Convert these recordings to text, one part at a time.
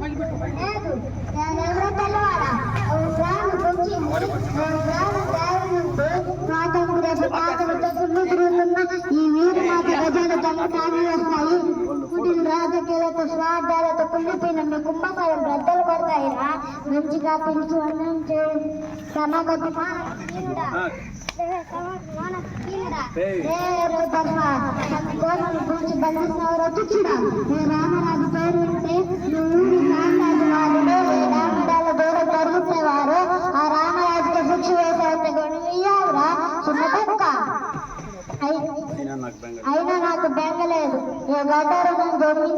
ఈ వీరు మాత గజాలు తమ వస్తాయి కుటిలు రాజకీయాలతో స్వార్థాలతో కుళ్ళిపోయిన మీ కుంభకాలం రద్దలు పడతాయిరా మంచిగా పెంచి అన్నం చేయండి సమగతి ధర్మ రామరాజు అయినా నాకు బెంగ బెంగలేదు ఏ గడ్డ రుణం దొంగి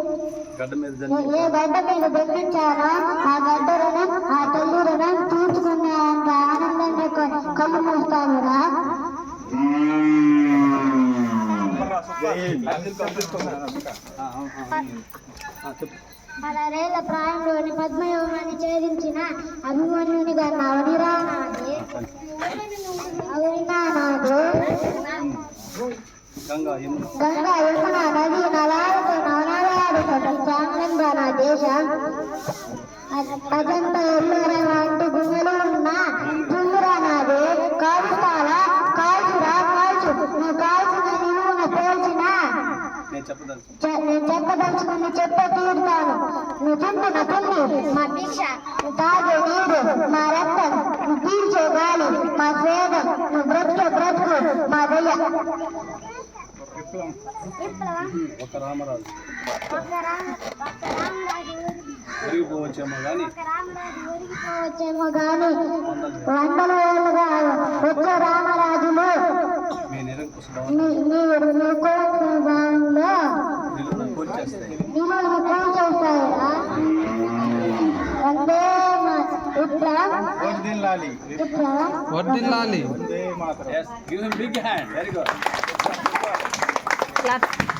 ఏ- గడ్డ మీద దొంగించానో ఆ గడ్డ రుణం ఆ తల్లి రుణం తీర్చుకునే అంత ఆనందంగా కళ్ళు మూస్తానురా చెప్పు పదహారేళ్ళ ప్రాయంలోని పద్మయోగాన్ని ఛేదించిన అభిమన్యుని గారు అవనిరా నాది అవనినా నాదు గంగా యమున. నది నలాలతో నవనలాడుతున్న చాంగంగా నా దేశం. అజంత ఎల్లోరా లాంటి గుంగలు ఉన్న తుమ్మురా నాది. కాల్చుతావా కాల్చురా కాల్చు. నువ్వు కాల్చిన నిలువున పేల్చినా. నేను చెప్పదలుచుకుని చెప్పే తీరుతాను. నువ్వు తింటు నా తిండి మా భిక్ష. నువ్వు తాగే నీరు మా రక్తం. నువ్వు పీల్చే ఒక రామరాజు. పెరిగిపోవచ్చేమో కానీ వచ్చేమో గాని వందల ఏళ్ళుగా వచ్చే రామరాజులు. మీ నిరంకుశ భావంలో Vardin Lali. Vardin Lali. Yes, give him big hand. Very good. Clap.